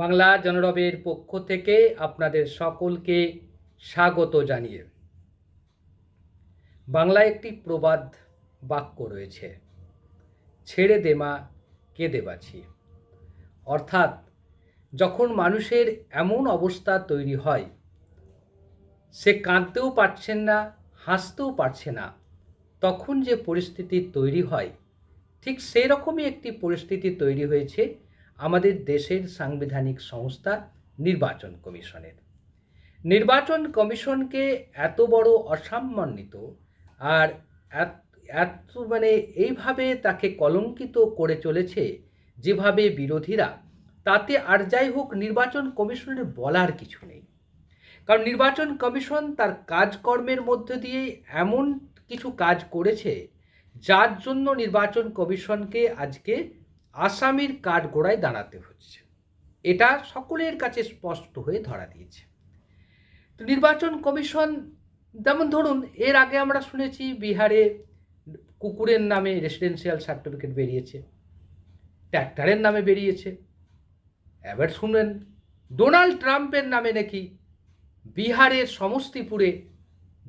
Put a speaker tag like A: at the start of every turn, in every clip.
A: বাংলা জনরবের পক্ষ থেকে আপনাদের সকলকে স্বাগত জানিয়ে বাংলায় একটি প্রবাদ বাক্য রয়েছে, ছেড়ে দেমা কেঁদে বাছি অর্থাৎ, যখন মানুষের এমন অবস্থা তৈরি হয়, সে কাঁদতেও পারছেন না, হাসতেও পারছে না, তখন যে পরিস্থিতি তৈরি হয়, ঠিক সেই রকমই একটি পরিস্থিতি তৈরি হয়েছে আমাদের দেশের সাংবিধানিক সংস্থা নির্বাচন কমিশনের। নির্বাচন কমিশনকে এত বড় অসাম্মানিত আর এত- মানে এইভাবে তাকে কলঙ্কিত করে চলেছে যেভাবে বিরোধীরা, তাতে আর যাই হোক নির্বাচন কমিশনের বলার কিছু নেই। কারণ নির্বাচন কমিশন তার কাজকর্মের মধ্যে দিয়ে এমন কিছু কাজ করেছে, যার জন্য নির্বাচন কমিশনকে আজকে আসামির কাঠগোড়ায় দাঁড়াতে হচ্ছে। এটা সকলের কাছে স্পষ্ট হয়ে ধরা দিয়েছে। তো নির্বাচন কমিশন, যেমন ধরুন, এর আগে আমরা শুনেছি বিহারে কুকুরের নামে রেসিডেন্সিয়াল সার্টিফিকেট বেরিয়েছে, ট্র্যাক্টরের নামে বেরিয়েছে। এবার শুনলেন ডোনাল্ড ট্রাম্পের নামে নাকি বিহারের সমস্তিপুরে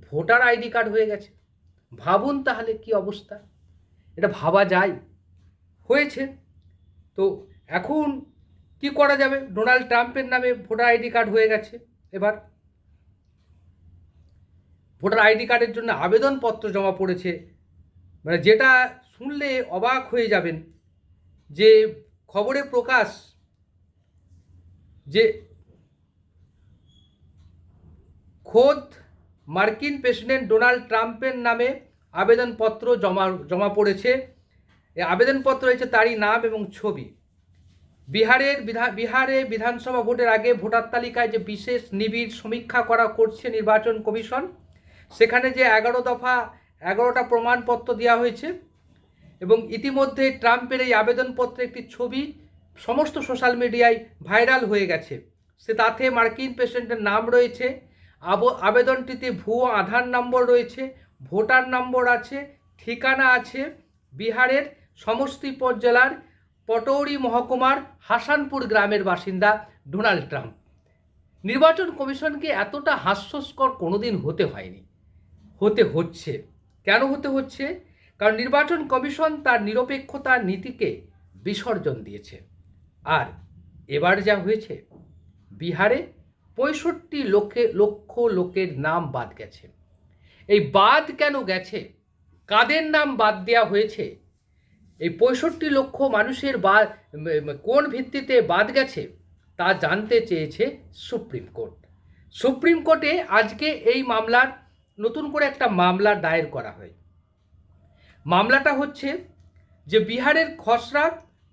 A: ভোটার আইডি কার্ড হয়ে গেছে। ভাবুন তাহলে কি অবস্থা? এটা ভাবা যায়। হয়েছে। তো এখন কি করা যাবে? ডোনাল্ড ট্রাম্পের নামে ভোটার আইডি কার্ড হয়ে গেছে এবার। ভোটার আইডি কার্ডের জন্য আবেদনপত্র জমা পড়েছে। মানে যেটা শুনলে অবাক হয়ে যাবেন যে খবরে প্রকাশ যে খোদ মার্কিন প্রেসিডেন্ট ডোনাল্ড ট্রাম্পের নামে আবেদনপত্র জমা জমা পড়েছে। আবেদনপত্র রয়েছে তারই নাম এবং ছবি। বিহারের বিধা, বিহারে বিধানসভা ভোটের আগে ভোটার তালিকায় যে বিশেষ নিবিড় সমীক্ষা করা করছে নির্বাচন কমিশন, সেখানে যে এগারো দফা, এগারোটা প্রমাণপত্র দেওয়া হয়েছে এবং ইতিমধ্যে ট্রাম্পের এই আবেদনপত্রে একটি ছবি সমস্ত সোশ্যাল মিডিয়ায় ভাইরাল হয়ে গেছে। সে তাতে মার্কিন প্রেসিডেন্টের নাম রয়েছে, আব- আবেদনটিতে ভুয়ো আধার নম্বর রয়েছে, ভোটার নম্বর আছে, ঠিকানা আছে, বিহারের সমস্তিপুর জেলার পটৌরি মহকুমার হাসানপুর গ্রামের বাসিন্দা ডোনাল্ড ট্রাম্প। নির্বাচন কমিশনকে এতটা হাস্যস্কর কোনোদিন হতে হয়নি। হতে হচ্ছে। কেন হতে হচ্ছে? কারণ নির্বাচন কমিশন তার নিরপেক্ষতার নীতিকে বিসর্জন দিয়েছে। আর এবার যা হয়েছে, বিহারে পঁয়ষট্টি লক্ষে লক্ষ লোকের নাম বাদ গেছে। এই বাদ কেন গেছে? কাদের নাম বাদ দেওয়া হয়েছে? এই পঁয়ষট্টি লক্ষ মানুষের বাদ কোন ভিত্তিতে বাদ গেছে তা জানতে চেয়েছে সুপ্রিম কোর্ট। সুপ্রিম কোর্টে আজকে এই মামলার, নতুন করে একটা মামলা দায়ের করা হয়। মামলাটা হচ্ছে যে বিহারের খসড়া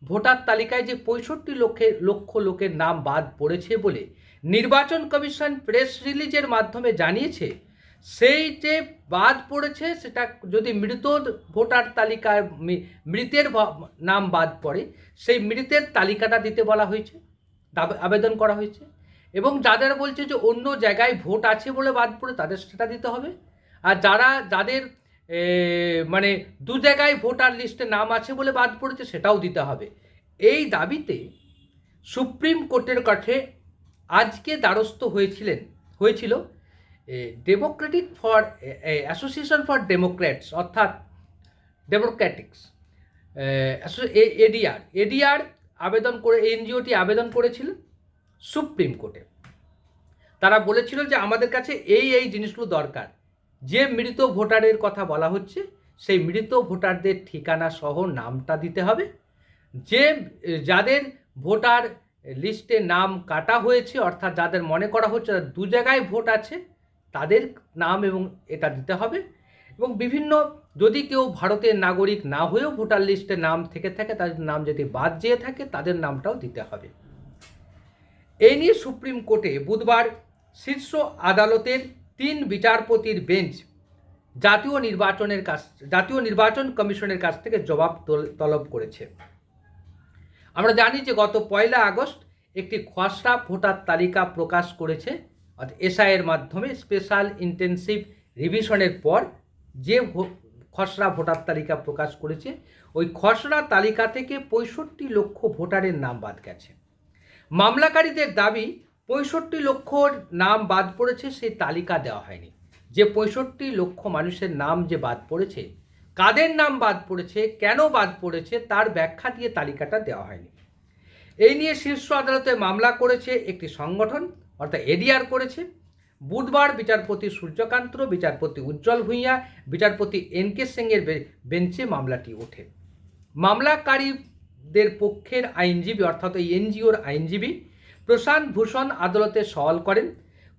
A: ভোটার তালিকায় যে পঁয়ষট্টি লক্ষের লক্ষ লোকের নাম বাদ পড়েছে বলে নির্বাচন কমিশন প্রেস রিলিজের মাধ্যমে জানিয়েছে সেই যে বাদ পড়েছে, সেটা যদি মৃত ভোটার তালিকায় মৃতের নাম বাদ পড়ে, সেই মৃতের তালিকাটা দিতে বলা হয়েছে আবেদন করা হয়েছে। এবং যাদের বলছে যে অন্য জায়গায় ভোট আছে বলে বাদ পড়ে, তাদের সেটা দিতে হবে। আর যারা, যাদের মানে দু জায়গায় ভোটার লিস্টে নাম আছে বলে বাদ পড়েছে, সেটাও দিতে হবে। এই দাবিতে সুপ্রিম কোর্টের কাছে আজকে দ্বারস্থ হয়েছিলেন, হয়েছিল democratic for association for democrats অর্থাৎ ডেমোক্র্যাটিক্স এডিআর এডিআর আবেদন করে এনজিওটি আবেদন করেছিল সুপ্রিম কোর্টে। তারা বলেছিল যে আমাদের কাছে এই এই জিনিসগুলো দরকার। যে মৃত ভোটারের কথা বলা হচ্ছে, সেই মৃত ভোটারদের ঠিকানা সহ নামটা দিতে হবে। যে, যাদের ভোটার লিস্টে নাম কাটা হয়েছে, অর্থাৎ যাদের মনে করা হচ্ছে দু জায়গায় ভোট আছে তাদের নাম এবং এটা দিতে হবে। এবং বিভিন্ন যদি কেউ ভারতের নাগরিক না হয়েও ভোটার লিস্টে নাম থেকে থাকে তাদের নাম যদি বাদ যেয়ে থাকে, তাদের নামটাও দিতে হবে। এই নিয়ে সুপ্রিম কোর্টে বুধবার শীর্ষ আদালতের তিন বিচারপতির বেঞ্চ জাতীয় নির্বাচনের কাছ, জাতীয় নির্বাচন কমিশনের কাছ থেকে জবাব তল- তলব করেছে। আমরা জানি যে গত পয়লা আগস্ট একটি খসড়া ভোটার তালিকা প্রকাশ করেছে। অর্থাৎ এসআইয়ের মাধ্যমে স্পেশাল ইন্টেনসিভ রিভিশনের পর যে খসড়া ভোটার তালিকা প্রকাশ করেছে, ওই খসড়া তালিকা থেকে পঁয়ষট্টি লক্ষ ভোটারের নাম বাদ গেছে। মামলাকারীদের দাবি, পঁয়ষট্টি লক্ষর নাম বাদ পড়েছে, সেই তালিকা দেওয়া হয়নি। যে পঁয়ষট্টি লক্ষ মানুষের নাম যে বাদ পড়েছে, কাদের নাম বাদ পড়েছে, কেন বাদ পড়েছে, তার ব্যাখ্যা দিয়ে তালিকাটা দেওয়া হয়নি। এই নিয়ে শীর্ষ আদালতে মামলা করেছে একটি সংগঠন অর্থাৎ এডিআর করেছে। বুধবার বিচারপতি সূর্যকান্ত, বিচারপতি উজ্জ্বল ভূঁইয়া, বিচারপতি এন কে সিংয়ের বেঞ্চে মামলাটি ওঠে। মামলাকারীদের পক্ষের আইনজীবী অর্থাৎ এই এনজিওর আইনজীবী প্রশান্ত ভূষণ আদালতে সওয়াল করেন,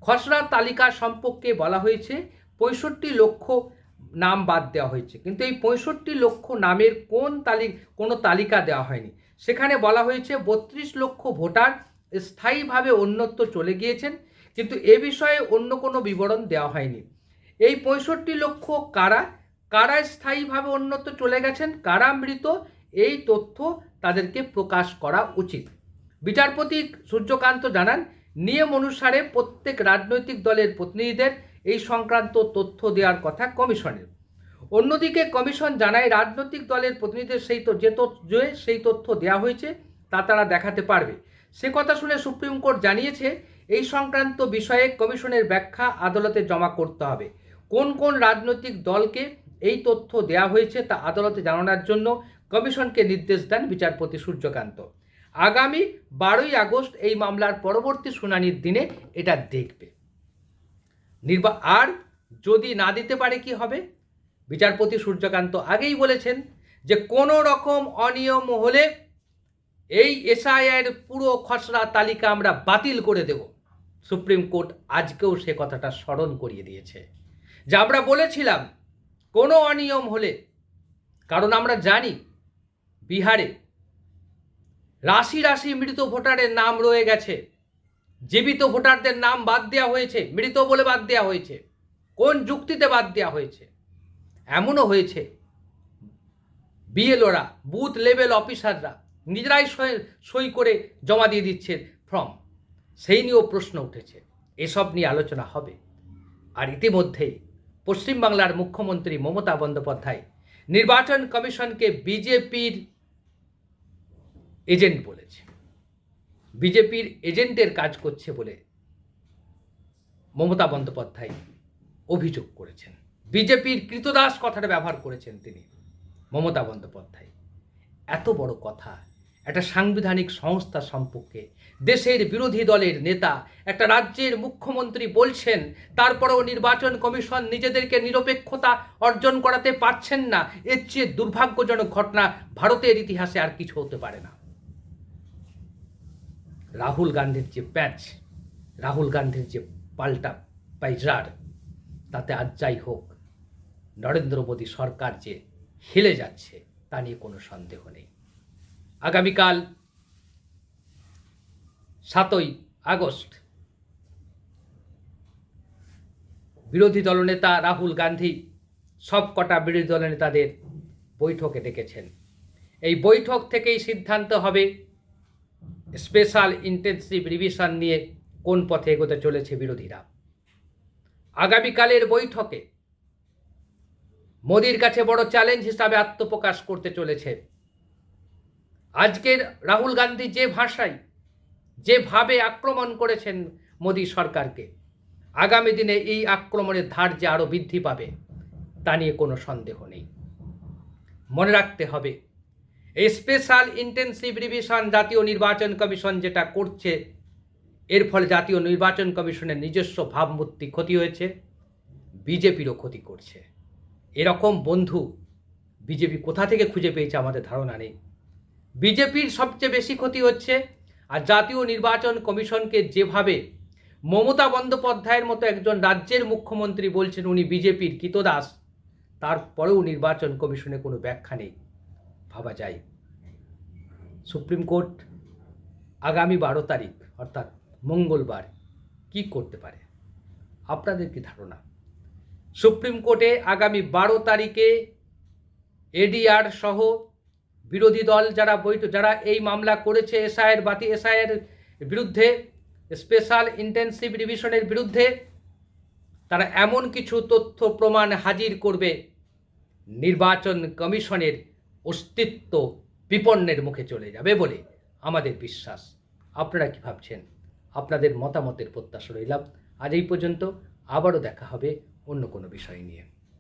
A: খসড়া তালিকা সম্পর্কে বলা হয়েছে, পঁয়ষট্টি লক্ষ নাম বাদ দেওয়া হয়েছে। কিন্তু এই পঁয়ষট্টি লক্ষ নামের কোন তালি কোনো তালিকা দেওয়া হয়নি। সেখানে বলা হয়েছে, বত্রিশ লক্ষ ভোটার স্থায়ীভাবে অন্যত্র চলে গিয়েছেন, কিন্তু এ বিষয়ে অন্য কোনো বিবরণ দেওয়া হয়নি। এই পঁয়ষট্টি লক্ষ কারা কারা স্থায়ীভাবে অন্যত্র চলে গেছেন, কারা মৃত, এই তথ্য তাদেরকে প্রকাশ করা উচিত। বিচারপতি সূর্যকান্ত জানান, নিয়ম অনুসারে প্রত্যেক রাজনৈতিক দলের প্রতিনিধিদের এই সংক্রান্ত তথ্য দেওয়ার কথা কমিশনের। অন্যদিকে কমিশন জানায়, রাজনৈতিক দলের প্রতিনিধিদের সেই যে তথ্য সেই তথ্য দেওয়া হয়েছে, তা তারা দেখাতে পারবে। সে কথা শুনে সুপ্রিম কোর্ট জানিয়েছে, এই সংক্রান্ত বিষয়ে কমিশনের ব্যাখ্যা আদালতে জমা করতে হবে। কোন কোন রাজনৈতিক দলকে এই তথ্য দেওয়া হয়েছে তা আদালতে জানানোর জন্য কমিশনকে নির্দেশ দেন বিচারপতি সূর্যকান্ত। আগামী বারোই আগস্ট এই মামলার পরবর্তী শুনানির দিনে এটা দেখবে। নির্বা, আর যদি না দিতে পারে কি হবে? বিচারপতি সূর্যকান্ত আগেই বলেছেন যে কোনো রকম অনিয়ম হলে এই এসআইআর পুরো খসড়া তালিকা আমরা বাতিল করে দেব। সুপ্রিম কোর্ট আজকেও সে কথাটা স্মরণ করিয়ে দিয়েছে। যা আমরা বলেছিলাম, কোনো অনিয়ম হলে, কারণ আমরা জানি বিহারে রাশি রাশি মৃত ভোটারের নাম রয়ে গেছে। জীবিত ভোটারদের নাম বাদ দেওয়া হয়েছে, মৃত বলে বাদ দেওয়া হয়েছে, কোন যুক্তিতে বাদ দেওয়া হয়েছে? এমনও হয়েছে, বিএলওরা, বুথ লেভেল অফিসাররা নিজেরাই সই- করে জমা দিয়ে দিচ্ছে ফর্ম। সেই নিয়েও প্রশ্ন উঠেছে। এসব নিয়ে আলোচনা হবে। আর ইতিমধ্যেই পশ্চিমবাংলার মুখ্যমন্ত্রী মমতা বন্দ্যোপাধ্যায় নির্বাচন কমিশনকে বিজেপির এজেন্ট বলেছে। বিজেপির এজেন্টের কাজ করছে বলে মমতা বন্দ্যোপাধ্যায় অভিযোগ করেছেন। বিজেপির কৃতদাস কথাটা ব্যবহার করেছেন তিনি মমতা বন্দ্যোপাধ্যায়। এত বড় কথা একটা সাংবিধানিক সংস্থা সম্পর্কে। দেশের বিরোধী দলের নেতা, একটা রাজ্যের মুখ্যমন্ত্রী বলছেন, তারপরেও নির্বাচন কমিশন নিজেদেরকে নিরপেক্ষতা অর্জন করাতে পারছেন না। এর চেয়ে দুর্ভাগ্যজনক ঘটনা ভারতের ইতিহাসে আর কিছু হতে পারে না। রাহুল গান্ধীর যে প্যাচ, রাহুল গান্ধীর যে পাল্টা পাইজার তাতে আজ যাই হোক, নরেন্দ্র মোদী সরকার যে হেলে যাচ্ছে, তা নিয়ে কোনো সন্দেহ নেই। আগামীকাল সাতই আগস্ট বিরোধী দলনেতা রাহুল গান্ধী সবকটা বিরোধী দলনেতাদের বৈঠকে ডেকেছেন। এই বৈঠক থেকেই সিদ্ধান্ত হবে স্পেশাল ইন্টেন্সিভ রিভিশন নিয়ে কোন পথে এগোতে চলেছে বিরোধীরা। আগামীকালের বৈঠকে মোদির কাছে বড় চ্যালেঞ্জ হিসাবে আত্মপ্রকাশ করতে চলেছে আজকের রাহুল গান্ধী যে ভাষায়, যেভাবে আক্রমণ করেছেন মোদী সরকারকে, আগামী দিনে এই আক্রমণের ধার যে আরও বৃদ্ধি পাবে, তা নিয়ে কোনো সন্দেহ নেই। মনে রাখতে হবে এই স্পেশাল ইন্টেন্সিভ রিভিশন জাতীয় নির্বাচন কমিশন যেটা করছে, এর ফলে জাতীয় নির্বাচন কমিশনের নিজস্ব ভাবমূর্তি ক্ষতি হয়েছে, বিজেপিরও ক্ষতি করছে। এরকম বন্ধু বিজেপি কোথা থেকে খুঁজে পেয়েছে আমাদের ধারণা নেই। বিজেপির সবচেয়ে বেশি ক্ষতি হচ্ছে আর জাতীয় নির্বাচন কমিশনকে যেভাবে মমতা বন্দ্যোপাধ্যায়ের মতো একজন রাজ্যের মুখ্যমন্ত্রী বলছেন উনি বিজেপির কিতদাস তারপরেও নির্বাচন কমিশনে কোনো ব্যাখ্যা নেই। ভাবা যায়। সুপ্রিম কোর্ট আগামী বারো তারিখ, অর্থাৎ মঙ্গলবার, কি করতে পারে? আপনাদের কি ধারণা? সুপ্রিম কোর্টে আগামী বারো তারিখে এডিআর সহ বিরোধী দল যারা বৈঠক যারা এই মামলা করেছে এসআইয়ের বাতি, এসআইয়ের বিরুদ্ধে, স্পেশাল ইন্টেন্সিভ রিভিশনের বিরুদ্ধে, তারা এমন কিছু তথ্য প্রমাণ হাজির করবে। নির্বাচন কমিশনের অস্তিত্ব বিপন্নের মুখে চলে যাবে বলে আমাদের বিশ্বাস। আপনারা কি ভাবছেন? আপনাদের মতামতের প্রত্যাশা রইলাম। আজ এই পর্যন্ত আবারও দেখা হবে অন্য কোনো বিষয় নিয়ে।